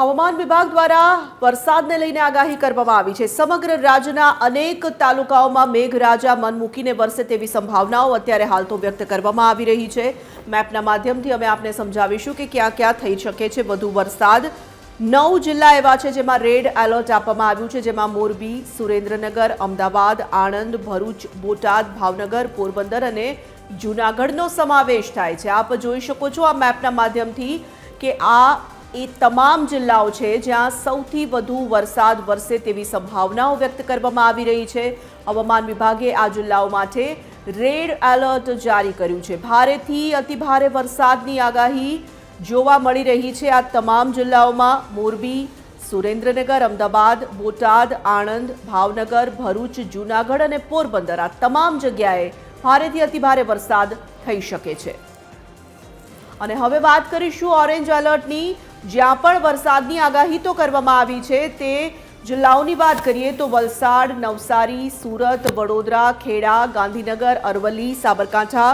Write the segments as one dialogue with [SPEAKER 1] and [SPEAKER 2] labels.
[SPEAKER 1] હવામાન વિભાગ દ્વારા વરસાદને લઈને આગાહી કરવામાં આવી છે. સમગ્ર રાજ્યના અનેક તાલુકાઓમાં મેઘરાજા મન મૂકીને વરસે તેવી સંભાવનાઓ અત્યારે હાલ તો વ્યક્ત કરવામાં આવી રહી છે. મેપના માધ્યમથી અમે આપને સમજાવીશું કે ક્યાં ક્યાં થઈ શકે છે વધુ વરસાદ. નવ જિલ્લા એવા છે જેમાં રેડ એલર્ટ આપવામાં આવ્યું છે, જેમાં મોરબી, સુરેન્દ્રનગર, અમદાવાદ, આણંદ, ભરૂચ, બોટાદ, ભાવનગર, પોરબંદર અને જૂનાગઢનો સમાવેશ થાય છે. આપ જોઈ શકો છો આ મેપના માધ્યમથી કે આ એ તમામ જિલ્લાઓ છે જ્યાં સૌથી વધુ વરસાદ વરસે તેવી સંભાવનાઓ વ્યક્ત કરવામાં આવી રહી છે. હવામાન વિભાગે આ જિલ્લાઓ માટે રેડ એલર્ટ જારી કર્યું છે. ભારેથી અતિભારે વરસાદની આગાહી જોવા મળી રહી છે આ તમામ જિલ્લાઓમાં. મોરબી, સુરેન્દ્રનગર, અમદાવાદ, બોટાદ, આણંદ, ભાવનગર, ભરૂચ, જૂનાગઢ અને પોરબંદર આ તમામ જગ્યાએ ભારેથી અતિભારે વરસાદ થઈ શકે છે. અને હવે વાત કરીશું ઓરેન્જ એલર્ટની. જ્યાં પણ વરસાદની આગાહી તો કરવામાં આવી છે, તે જિલ્લાઓની વાત કરીએ તો વલસાડ, નવસારી, સુરત, વડોદરા, ખેડા, ગાંધીનગર, અરવલ્લી, સાબરકાંઠા,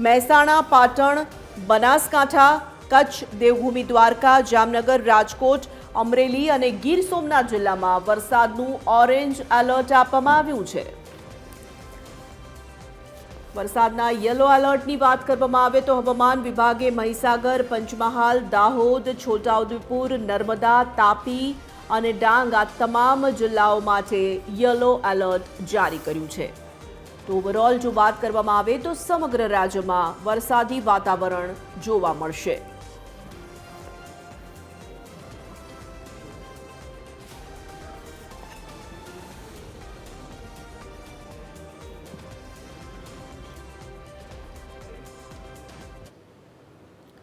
[SPEAKER 1] મહેસાણા, પાટણ, બનાસકાંઠા, કચ્છ, દેવભૂમિ, દ્વારકા, જામનગર, રાજકોટ, અમરેલી અને ગીર સોમનાથ જિલ્લામાં વરસાદનું ઓરેન્જ એલર્ટ આપવામાં આવ્યું છે. વરસાદના યલો એલર્ટની વાત કરવામાં આવે તો હવામાન વિભાગે મહીસાગર, પંચમહાલ, દાહોદ, છોટાઉદેપુર, નર્મદા, તાપી અને ડાંગ આ તમામ જિલ્લાઓ માટે યલો એલર્ટ જારી કર્યું છે. તો ઓવરઓલ જો વાત કરવામાં આવે તો સમગ્ર રાજ્યમાં વરસાદી વાતાવરણ જોવા મળશે.